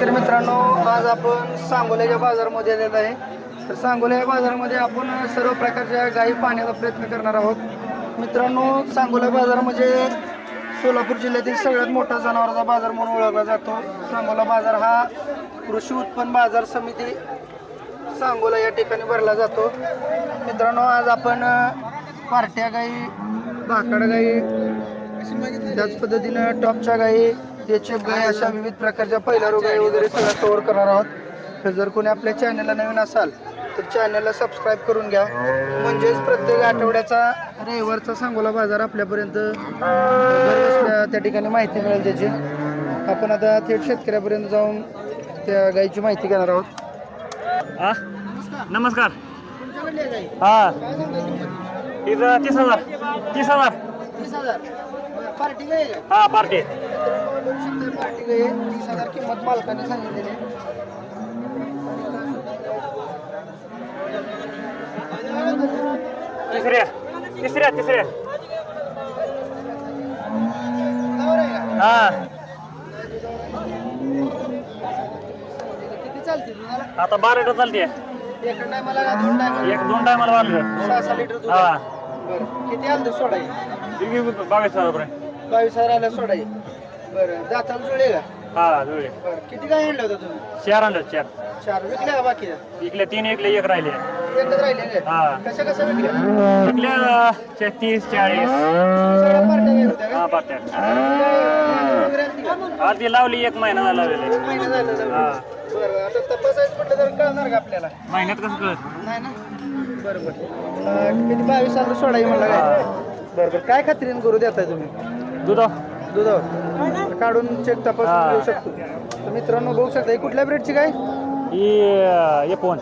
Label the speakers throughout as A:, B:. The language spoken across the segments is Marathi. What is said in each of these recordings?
A: तर मित्रांनो आज आपण सांगोल्याच्या बाजारामध्ये आलेलो आहे. तर सांगोल्या या बाजारामध्ये आपण सर्व प्रकारच्या गायी पाहण्याचा प्रयत्न करणार आहोत. मित्रांनो सांगोला बाजार म्हणजे सोलापूर जिल्ह्यातील सगळ्यात मोठा जनावरांचा बाजार म्हणून ओळखला जातो. सांगोला बाजार हा कृषी उत्पन्न बाजार समिती सांगोला या ठिकाणी भरला जातो. मित्रांनो आज आपण पार्ट्या गाई भाकड गाई त्याच पद्धतीनं टॉपच्या गाई एफ गाई अशा विविध प्रकारच्या पहिला गाई वगैरे सगळं कव्हर करणार आहोत. तर जर कोणी आपल्या चॅनलला नवीन असाल तर चॅनलला सबस्क्राईब करून घ्या. म्हणजेच प्रत्येक आठवड्याचा रविवारचा सांगोला बाजार आपल्यापर्यंत त्या ठिकाणी माहिती मिळेल त्याची. आपण आता थेट शेतकऱ्यापर्यंत जाऊन त्या गाईची माहिती घेणार आहोत.
B: हा नमस्कार. हा. तीस हजार. तीस हजार. हा पार्टी.
A: बघू शकता पार्टी गाई आहे. तीस हज़ार किंमत मालकाने सांगितलेली आहे.
B: तिसऱ्या तिसऱ्या तिसऱ्या
A: दुधावर आहे का?
B: हा
A: किती चालते दुधाला
B: आता बारा लिटर चालते
A: एका टायमाला का दोन टायमाला
B: एक दोन टायमाला
A: सहा सहा लिटर दूध
B: हा
A: बरं किती आलं सोडा
B: बावीस हज़ार रुपये
A: बावीस हज़ार आलं सोडा आहे. बरं जाताला जुळे का?
B: हा जुळे
A: बरं किती काय आणलं होतं तुम्ही?
B: चार आणलं चार.
A: चार विकले का बाकी?
B: इकले तीन इकले एक राहिले.
A: एकच राहिले
B: हा.
A: कशा
B: चाळीस.
A: सगळ्या पार्ट्या नाही होत्या का?
B: हा पाट्या
A: वगैरे आणली का?
B: आधी लावली एक महिना झाला लावलेली.
A: एक महिना झाला जाऊन. बरं आता तपासायचं म्हटलं तर कळणार का आपल्याला?
B: महिन्यात कसं कळत
A: नाही ना? बरं बरं. अं, किती बावीस साल सोडाई म्हणला काय? बरं बरं. काय खात्रीन करू देताय तुम्ही?
B: दुधा
A: दुधावर. काढून चेक तपासून
B: हा.
A: घेऊ शकतो. तर मित्रांनो बघू शकता ही कुठल्या ब्रेडची काय
B: ही ये फोन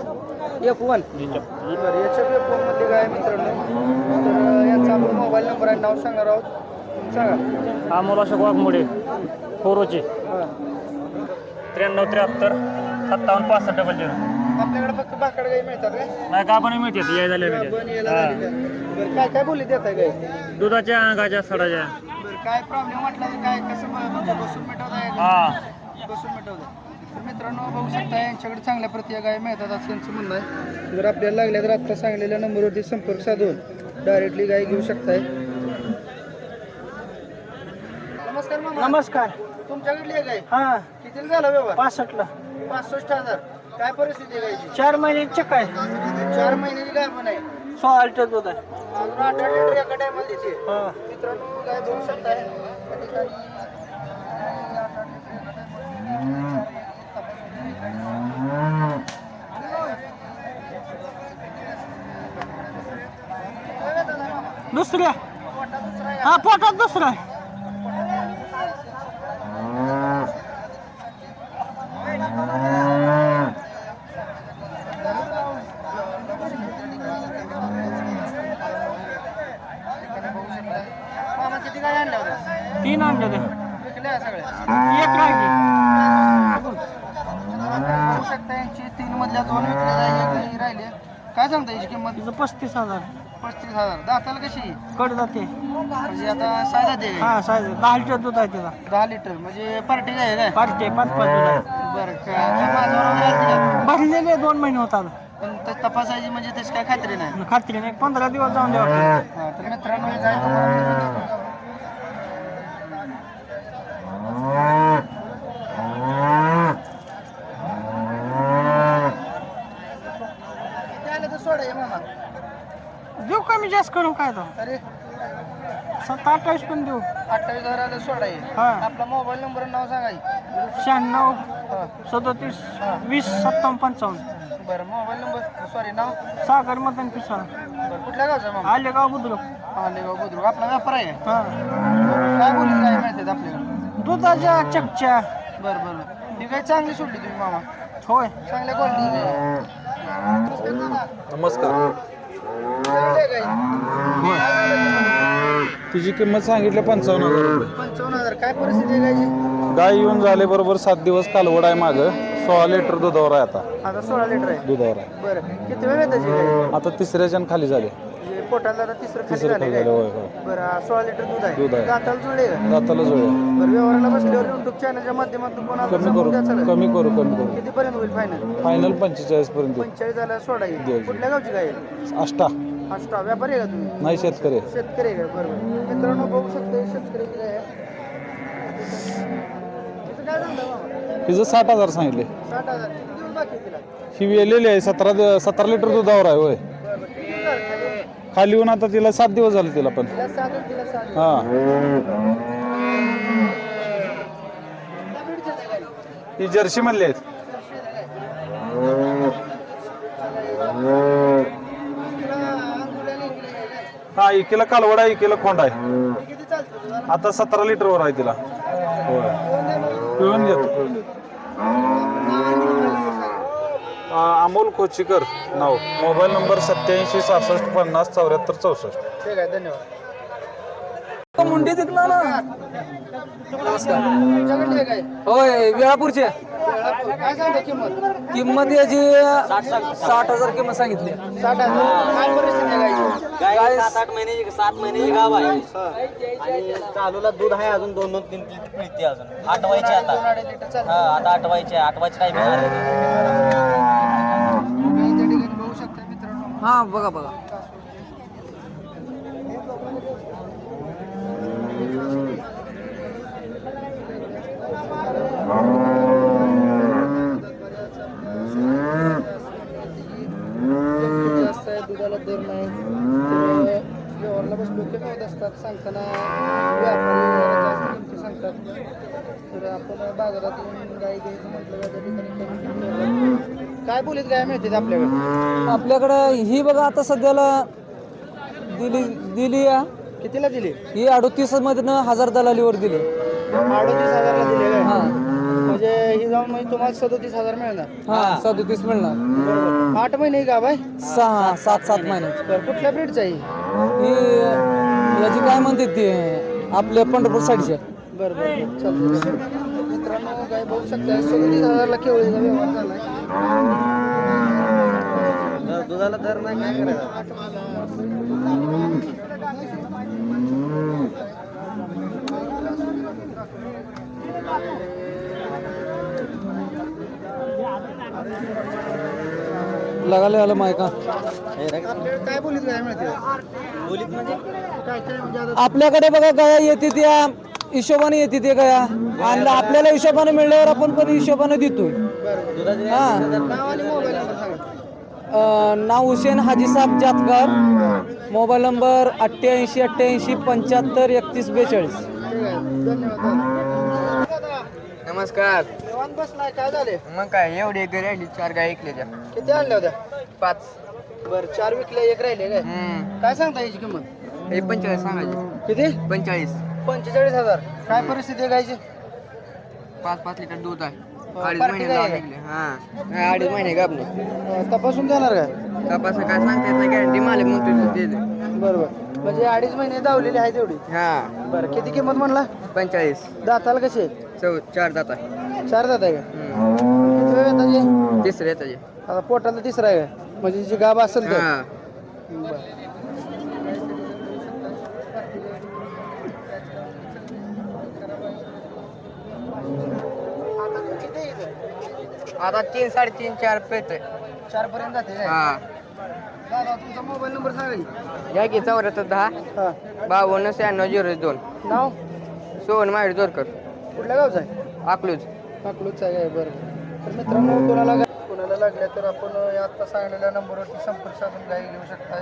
A: एफ वन बरं याच्या एफ वन मधली काय मित्रांनो. तर यांचा आपण मोबाईल नंबर आहे नाव सांगणार आहोत. सांगा.
B: अमोल अशोक वाघमोडे फोरोचे
A: हां.
B: त्र्याण्णव त्र्याहत्तर सत्तावन्न पासष्ट डबल झिरो
A: आपल्याकडे फक्त भाकड गाई मिळतात काय
B: नाही का पण मिळते याय झाले?
A: बरं काय काय बोली देताय काय
B: दुधाच्या अंगाच्या सडाच्या.
A: काय प्रॉब्लेम वाटला तर काय? कसं म्हणजे बसून मिटवताय का?
B: हा.
A: बसून मिटवताय तर मित्रांनो बघू शकता यांच्याकडे चांगल्या प्रति गाय मिळतात असं यांचं म्हणणं आहे. जर आपल्याला लागल्या तर आत्ता सांगलेल्या नंबरवरती संपर्क साधून डायरेक्टली गाय घेऊ शकताय. नमस्कार मामा.
C: नमस्कार.
A: तुमच्याकडली आहे. गाय
C: हा.
A: किती झाला व्यवहार?
C: पासष्टला.
A: पासष्ट हजार. काय परिस्थिती आहे गायची
C: चार महिने चेक आहे.
A: चार महिन्याची गाय पण आहे.
C: सोळा लिटर दूध आहे.
A: अजून आठ आठ लिटर एका टायमाला देते.
C: हा.
A: मित्रांनो गाय बघू शकताय त्या ठिकाणी आठ आठ लिटर एका टायमाला
C: दुसऱ्या
A: मोठा दुसरा. आहे
C: हा पोटात दुसरा आहे.
A: आणल्या होत्या
C: तीन आणले ते
A: विकल्या सगळ्या
C: एक राहिली.
A: बघू शकता यांची तीन मधल्या दोन विकल्या एक राहिली काय सांगता याची किंमत
C: तिचं पस्तीस हजार.
A: पस्तीस हजार दाताला कशी
C: कट जाते.
A: म्हणजे आता
C: हा दहा लिटर दूध आहे तिचा
A: दहा लिटर म्हणजे पार्टी आहे काय
C: ते पाच पाच दूध आहे.
A: बरं काय काय माझ्यावर वगैरे आलती का?
C: भरलेले दोन महिने होतात.
A: पण ते तपासायची म्हणजे त्याची काय खात्री नाही.
C: खात्रीने एक पंधरा दिवस जाऊन द्यावं.
A: हा, तर मित्रांनो हे गाय तुम्हाला किती आलं तर सोडा हे मामा
C: देऊ कमी जास्त करू काय तर
A: अरे.
C: सत्ता अठ्ठावीस पण देऊ.
A: अठ्ठावीस हजार आलं सोडा हे
C: हा.
A: आपला मोबाईल नंबर नाव सांगाय
C: शहाण्णव सदोतीस वीस सत्तावन्न पंचावन्न.
A: बरं मोबाईल नंबर सॉरी नाव?
C: सागर मदन पिसा
A: बरं कुठल्या गावचा मामा?
C: आलेगाव बुद्रुक.
A: आलेगाव बुद्रुक. आपला व्यापार आहे.
C: हा.
A: काय बोली काय माहिती आपल्याकडे
C: दुधाच्या चकच्या.
A: बरं बरं. बरं ही काय चांगली सोडली तुम्ही मामा?
C: होय.
A: चांगल्या क्वालिटी
D: नमस्कार. तिची किंमत सांगितली पंचावन्न हजार रुपये.
A: पंचावन्न हजार. काय परिस्थिती आहे गायची
D: गाय येऊन झाले बरोबर सात दिवस कालवड आहे मागं. सोळा लिटर दुधावर आहे आता.
A: आता सोळा लिटर आहे.
D: दुधावर आहे.
A: बरं. किती वेळ आहे त्याची गाय
D: आता तिसऱ्याच्या खाली झाले.
A: म्हणजे पोटाला तिसरं खाली
D: खाली होय
A: बरं सोळा लिटर दूध आहे.
D: दूध आहे.
A: दाताला जुळले का?
D: दाताला जोड्या
A: बरं व्यवहाराला बसल्यावर युट्यूब चॅनलच्या माध्यमातून कोणाला
D: कमी
A: सांगून
D: करू
A: द्या चालेल.
D: कमी करू कमी करू.
A: कितीपर्यंत होईल फायनल
D: फायनल पंचेचाळीस पर्यंत. देऊ.
A: येईल.
D: द्यायची.
A: कुठल्या गावची काय
D: अष्टा
A: अष्टा व्यापारी आहे का तुम्ही?
D: नाही शेतकरी
A: शेतकरी आहे का? बरोबर मित्रांनो बघू शकतो शेतकरी किती आहे. तिचं काय झालं? मामा?
D: हिचं साठ हजार सांगितले.
A: साठ हजार. किती दिवस बाकी आहे तिला?
D: ही वेलेली आहे सतरा सतरा लिटर दुधावर आहे होय
A: बरं बरं किती दिवस झाले खाली?
D: येऊन आता तिला सात दिवस झाले तिला पण
A: तिला सात आणि तिला सात
D: हा
A: त्या आहेत?
D: ही जर्सी मधली आहेत
A: तिला अंगुल्याला इकडे आहे काय?
D: हा इकेला कालवड आहे इकेला खोंड आहे
A: ती किती चालते तुला
D: आता सतरा लिटरवर आहे तिला होय
A: दोन.
D: पिळून घेतो पिळून घेतो आ, अमोल खोचीकर नाव. मोबाईल नंबर सत्याऐंशी सहासष्ट पन्नास चौऱ्याहत्तर चौसष्ट.
A: ठीक आहे धन्यवाद.
C: मुंडी तिथला ना होय वेळापूरचे.
A: वेळापूर. काय सांगता किंमत?
C: किंमत याची साठ हजार किंमत सांगितली.
A: साठ हजार. काय
E: सात आठ महिन्याची सात महिन्याची गाव आहे. आणि चालूला दूध आहे अजून दोन दोन तीन तीन पिळते अजून. आठवायची आता. हा आता आठवायची आहे आठवायची टाइमिंग आले
A: गाई त्या ठिकाणी बघू शकता मित्रांनो
C: हा बघा बघा
A: किंमत जास्त आहे दुधाला दर नाही तर व्यवहारला बस डोके होत असतात सांगताना व्यापारी जरा जास्त किमती सांगतात तर आपण बाजारात येऊन गाई घ्यायचं म्हटलं का त्या ठिकाणी कमी किमतीवर जातात. काय बोलीत गाय मिळते आपल्याकडे?
C: आपल्याकडं ही बघा आता सध्याला दिली दिली आहे.
A: कितीला दिली?
C: ही अडोतीस मधनं हजार दलालीवर दिली.
A: अडोतीस हजारला दिली काय
C: हा.
A: म्हणजे ही जाऊन म्हणजे तुम्हाला सदोतीस हजार मिळणार.
C: हा सदोतीस मिळणार.
A: बरोबर. आठ महिने का बाय
C: सहा सात सात महिन्याची
A: बरं कुठल्या ब्रीडचं आहे ही?
C: याची काय म्हणते ती आपल्या पंढरपूर साईडच्या
A: बरं बरं मित्रांनो काय बघू शकता सदोतीस हजारला केवळीचा व्यवहार झाला
E: दुधाला दर नाही काय करायचं
C: लगाले आलं मायका
A: काय बोलीत काय मिळते
E: बोलीत म्हणजे
A: काय काय
C: आपल्याकडे बघा गया येते त्या. हिशोबाने येते ते गया. आणि आपल्याला हिशोबाने मिळल्यावर आपण पण हिशोबाने देतोय. हा.
A: नाव आणि मोबाईल नंबर सांगा
C: अं, नाव हुसेन हाजीसाब जातकर मोबाईल नंबर अठ्ठ्याऐंशी अठ्ठ्याऐंशी पंच्याहत्तर एकतीस बेचाळीस.
E: नमस्कार.
A: निवांत बसलाय काय झाले
E: मग काय एवढी घरी आली चार गाय ऐकल्या
A: किती आणल्या होत्या?
E: पाच.
A: बरं चार विकल्या एक राहिले काय? काय सांगता याची किंमत?
E: हे पंचेचाळीस सांगायचे.
A: किती?
E: पंचेचाळीस.
A: पंचेचाळीस हजार. काय परिस्थिती आहे गायची
E: पाच पाच लिटर दूध आहे.
A: हो,
E: अडीच
A: पार्टी
E: महिने
A: गाय आहे.
E: निघले हा. अडीच महिने
A: अं, तपासून देणार काय?
E: तपास काय सांगता येत नाही गॅरंटी मालिक म्हणतो.
A: बरोबर. म्हणजे अडीच महिने दावलेली आहे तेवढी
E: हा.
A: बरं किती किंमत म्हणला?
E: पंचेचाळीस.
A: दाताला कशी आहे
E: चौ चार दाता
A: चार दात आहे का? किती वेळ येतात
E: तिसरे त्याचे
A: आता पोटाला तिसरा आहे. का म्हणजे जी गाभ असेल तर
E: हा.
A: बरं. आता तू किती आहे इथं?
E: आता तीन साडेतीन चार पेट
A: चार पर्यंत जाते काय?
E: हा.
A: दादा तुमचा मोबाईल नंबर सांगा की.
E: या की चौऱ्याहत्तर दहा
A: हा.
E: बावन्न शहाण्णव झिरो दोन.
A: नाव?
E: सोहन माहेर जोरकर
A: कुठल्या गावचं आहे?
E: अकलूज.
A: अकलूजचं आहे बरं. तर मित्रांनो कोणाला कोणाला लागल्या तर आपण या आत्ता सांगलेल्या नंबरवरती संपर्क साधून गाई घेऊ शकता